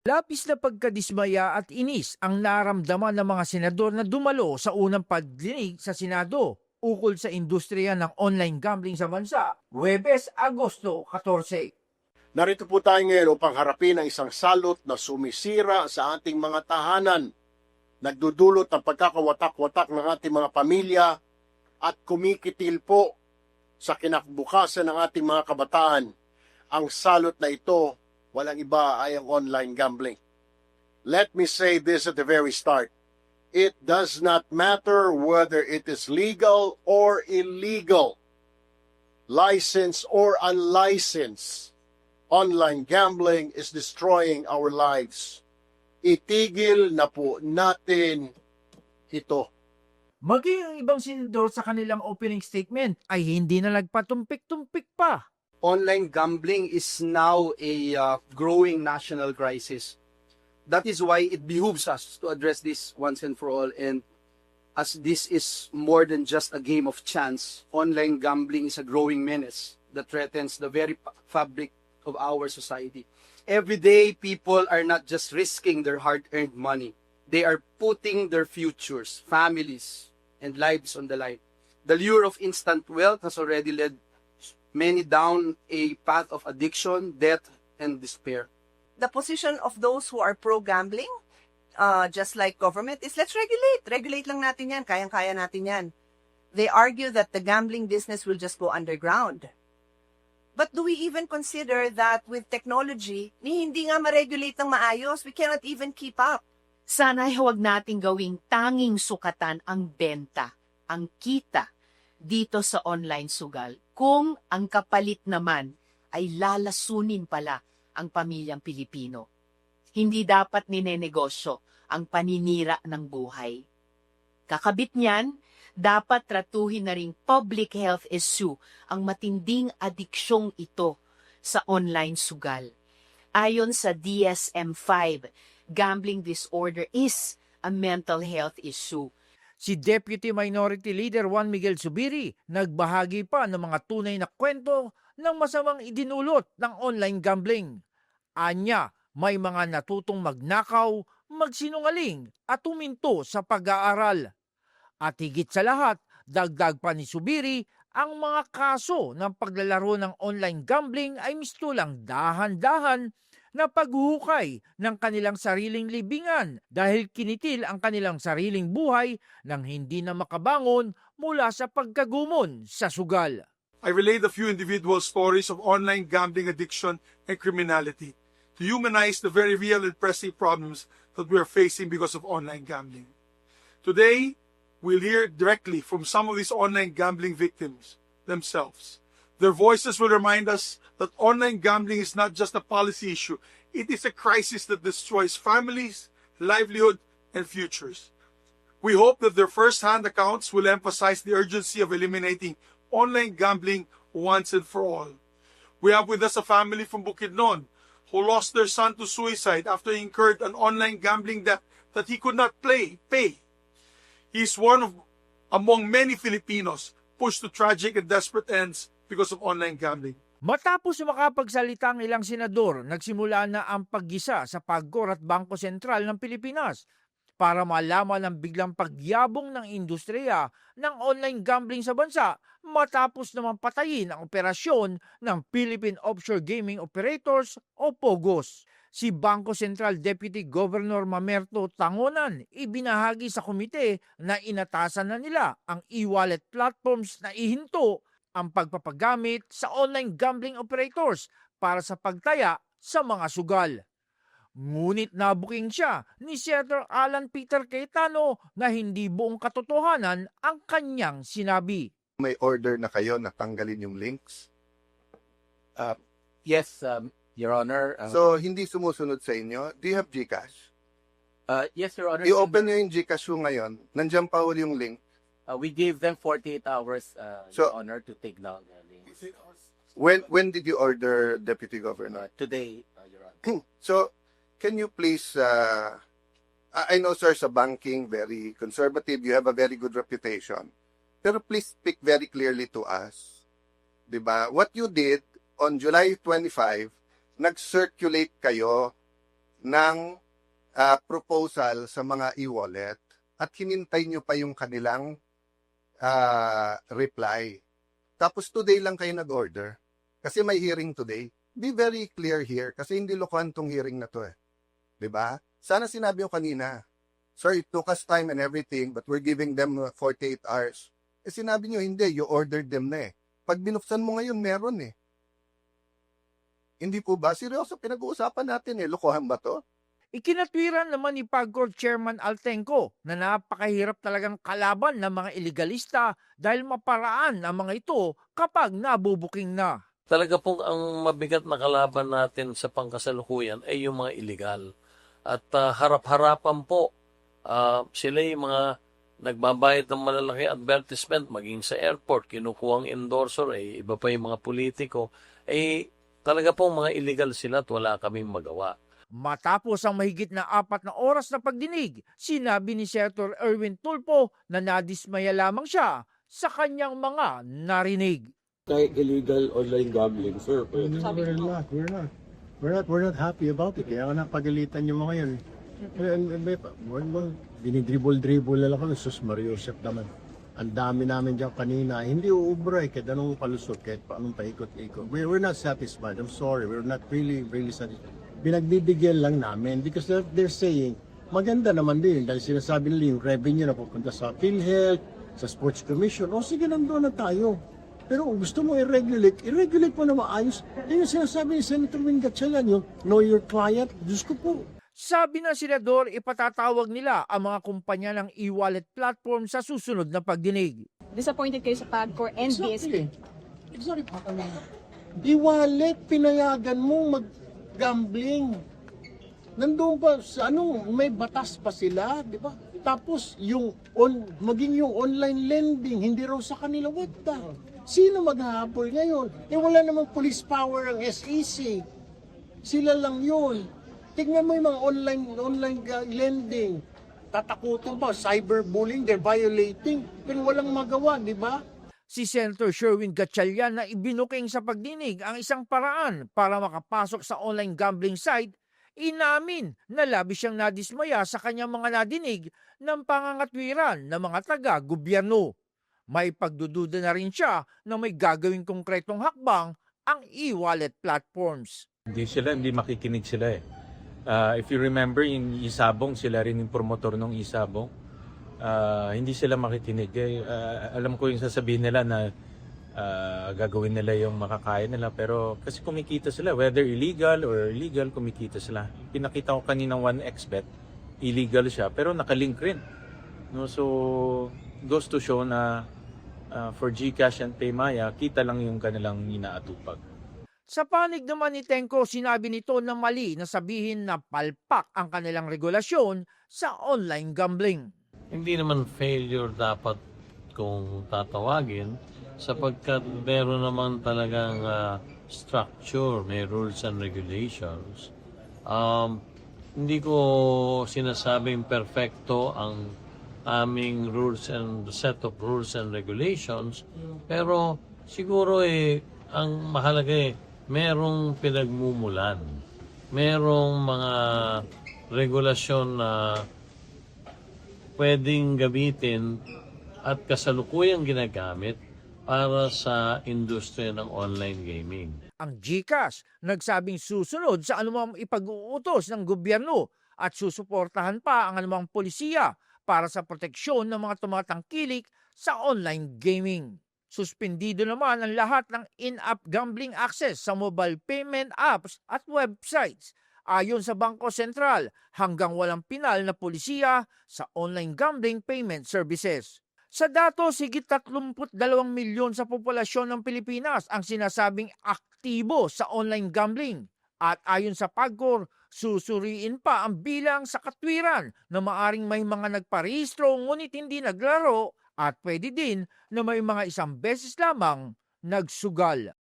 Lapis na pagkadismaya at inis ang naramdaman ng mga senador na dumalo sa unang pagdinig sa Senado ukol sa industriya ng online gambling sa bansa, Huwebes, Agosto 14. Narito po tayo ngayon upang harapin ang isang salot na sumisira sa ating mga tahanan, nagdudulot ng pagkakawatak-watak ng ating mga pamilya at kumikitil po sa kinakbukasan ng ating mga kabataan. Ang salot na ito, walang iba ay ang online gambling. Let me say this at the very start. It does not matter whether it is legal or illegal, licensed or unlicensed online gambling is destroying our lives. Itigil na po natin ito. Maging ang ibang senador sa kanilang opening statement ay hindi na nagpatumpik-tumpik pa. Online gambling is now a uh, growing national crisis. That is why it behooves us to address this once and for all. And as this is more than just a game of chance, online gambling is a growing menace that threatens the very fabric of our society. Every day, people are not just risking their hard earned money, they are putting their futures, families, and lives on the line. The lure of instant wealth has already led many down a path of addiction, death, and despair. the position of those who are pro-gambling, uh, just like government, is let's regulate. Regulate lang natin yan. Kayang-kaya natin yan. They argue that the gambling business will just go underground. But do we even consider that with technology, ni hindi nga ma-regulate ng maayos, we cannot even keep up. Sana'y huwag nating gawing tanging sukatan ang benta, ang kita dito sa online sugal kung ang kapalit naman ay lalasunin pala ang pamilyang Pilipino. Hindi dapat ninenegosyo ang paninira ng buhay. Kakabit niyan, dapat tratuhin na ring public health issue ang matinding adiksyong ito sa online sugal. Ayon sa DSM-5, gambling disorder is a mental health issue. Si Deputy Minority Leader Juan Miguel Subiri nagbahagi pa ng mga tunay na kwento ng masamang idinulot ng online gambling. Anya, may mga natutong magnakaw, magsinungaling at tuminto sa pag-aaral. At higit sa lahat, dagdag pa ni Subiri, ang mga kaso ng paglalaro ng online gambling ay mistulang dahan-dahan na paghuhukay ng kanilang sariling libingan dahil kinitil ang kanilang sariling buhay nang hindi na makabangon mula sa pagkagumon sa sugal. I relayed a few individual stories of online gambling addiction and criminality to humanize the very real and pressing problems that we are facing because of online gambling. Today, we'll hear directly from some of these online gambling victims themselves. Their voices will remind us that online gambling is not just a policy issue, it is a crisis that destroys families, livelihood, and futures. We hope that their first-hand accounts will emphasize the urgency of eliminating online gambling once and for all. We have with us a family from Bukidnon who lost their son to suicide after he incurred an online gambling debt that he could not play, pay. He is one of among many Filipinos pushed to tragic and desperate ends because of online gambling. Matapos makapagsalita ang ilang senador, nagsimula na ang paggisa sa Pagcor at Bangko Sentral ng Pilipinas para malaman ang biglang pagyabong ng industriya ng online gambling sa bansa matapos naman patayin ang operasyon ng Philippine Offshore Gaming Operators o POGOS. Si Bangko Sentral Deputy Governor Mamerto Tangonan ibinahagi sa komite na inatasan na nila ang e-wallet platforms na ihinto ang pagpapagamit sa online gambling operators para sa pagtaya sa mga sugal. Ngunit nabuking siya ni Senator Alan Peter Cayetano na hindi buong katotohanan ang kanyang sinabi. may order na kayo na tanggalin yung links. Yes, um, Your Honor. Uh, So, hindi sumusunod sa inyo. Do you have Gcash? uh, yes, Your Honor. I-open nyo yung Gcash ngayon. Nandiyan pa uli yung link. Uh, we gave them 48 hours, uh, So- Your Honor, to take down the links. When when did you order, Deputy Governor? Uh, today, uh, Your Honor. So, can you please, uh, I I know, sir, sa banking, very conservative. You have a very good reputation. Pero please speak very clearly to us. 'Di ba? What you did on July 25, nag-circulate kayo ng ah, proposal sa mga e-wallet at hinintay nyo pa yung kanilang ah, reply. Tapos today lang kayo nag-order. Kasi may hearing today. Be very clear here kasi hindi lokohan tong hearing na to eh. ba? Sana sinabi ko kanina. Sir, it took us time and everything but we're giving them uh, 48 hours. Eh sinabi nyo, hindi, you ordered them na eh. Pag binuksan mo ngayon, meron eh. Hindi po ba? Seryoso, pinag-uusapan natin eh. Lokohan ba to? Ikinatwiran naman ni Pagcor Chairman Altenco na napakahirap talagang kalaban ng mga iligalista dahil maparaan ang mga ito kapag nabubuking na. talaga pong ang mabigat na kalaban natin sa pangkasalukuyan ay yung mga illegal. At ah, harap-harapan po, ah, sila yung mga nagbabayad ng malalaki advertisement, maging sa airport, kinukuha ang endorser, eh, iba pa yung mga politiko, eh, talaga pong mga illegal sila at wala kaming magawa. Matapos ang mahigit na apat na oras na pagdinig, sinabi ni Senator Erwin Tulfo na nadismaya lamang siya sa kanyang mga narinig. kahit illegal online gambling, sir. Pwede. No, we're not. We're not. We're not. We're not happy about it. Kaya nga napagalitan yung mga well, dinidribble-dribble na lang kami. Sus Mario Joseph naman. Ang dami namin dyan kanina. Hindi uubra eh. Kahit anong palusot. Kahit paanong paikot-ikot. We're not satisfied. I'm sorry. We're not really, really satisfied. Binagbibigyan lang namin because they're, they're saying, maganda naman din dahil sinasabi nila yung revenue na pupunta sa PhilHealth, sa Sports Commission. O sige, nandoon na tayo. Pero kung gusto mo i-regulate, i-regulate mo na maayos. Yan yung sinasabi ni Senator Wing Gatchalian, yung know your client. Diyos ko po. Sabi ng senador, ipatatawag nila ang mga kumpanya ng e-wallet platform sa susunod na pagdinig. disappointed kayo sa PAGCOR and BSP. Exactly. Exactly. E-wallet, pinayagan mo mag-gambling. Nandun pa, ano, may batas pa sila, di ba? Tapos, yung on, maging yung online lending, hindi raw sa kanila, what the? Sino maghahabol ngayon? Eh, wala namang police power ang SEC. Sila lang yun. Tingnan mo yung mga online online lending. Tatakutin pa, cyberbullying, they're violating. Pero walang magawa, di ba? Si Senator Sherwin Gatchalian na ibinuking sa pagdinig ang isang paraan para makapasok sa online gambling site, inamin na labis siyang nadismaya sa kanyang mga nadinig ng pangangatwiran ng mga taga-gobyerno. May pagdududa na rin siya na may gagawing konkretong hakbang ang e-wallet platforms. Hindi sila, hindi makikinig sila eh. Ah, if you remember, yung Isabong, sila rin yung promotor ng Isabong. Ah, hindi sila makikinig. Eh, ah, alam ko yung sasabihin nila na ah, gagawin nila yung makakaya nila. Pero kasi kumikita sila, whether illegal or legal, kumikita sila. Pinakita ko kanina 1xbet, illegal siya, pero nakalink rin. No, so, goes to show na ah, for GCash and Paymaya, kita lang yung kanilang inaatupag. Sa panig naman ni Tenko, sinabi nito na mali na sabihin na palpak ang kanilang regulasyon sa online gambling. Hindi naman failure dapat kung tatawagin sapagkat meron naman talagang ah, structure, may rules and regulations. Um, hindi ko sinasabing perfecto ang aming rules and set of rules and regulations pero siguro eh ang mahalaga eh merong pinagmumulan merong mga regulasyon na pwedeng gamitin at kasalukuyang ginagamit para sa industriya ng online gaming. Ang GCash nagsabing susunod sa anumang ipag-uutos ng gobyerno at susuportahan pa ang anumang polisiya para sa proteksyon ng mga tumatangkilik sa online gaming. Suspendido naman ang lahat ng in-app gambling access sa mobile payment apps at websites. Ayon sa Bangko Sentral, hanggang walang pinal na polisiya sa online gambling payment services. Sa datos, higit 32 milyon sa populasyon ng Pilipinas ang sinasabing aktibo sa online gambling. At ayon sa PAGCOR, susuriin pa ang bilang sa katwiran na maaring may mga nagparehistro ngunit hindi naglaro at pwede din na may mga isang beses lamang nagsugal.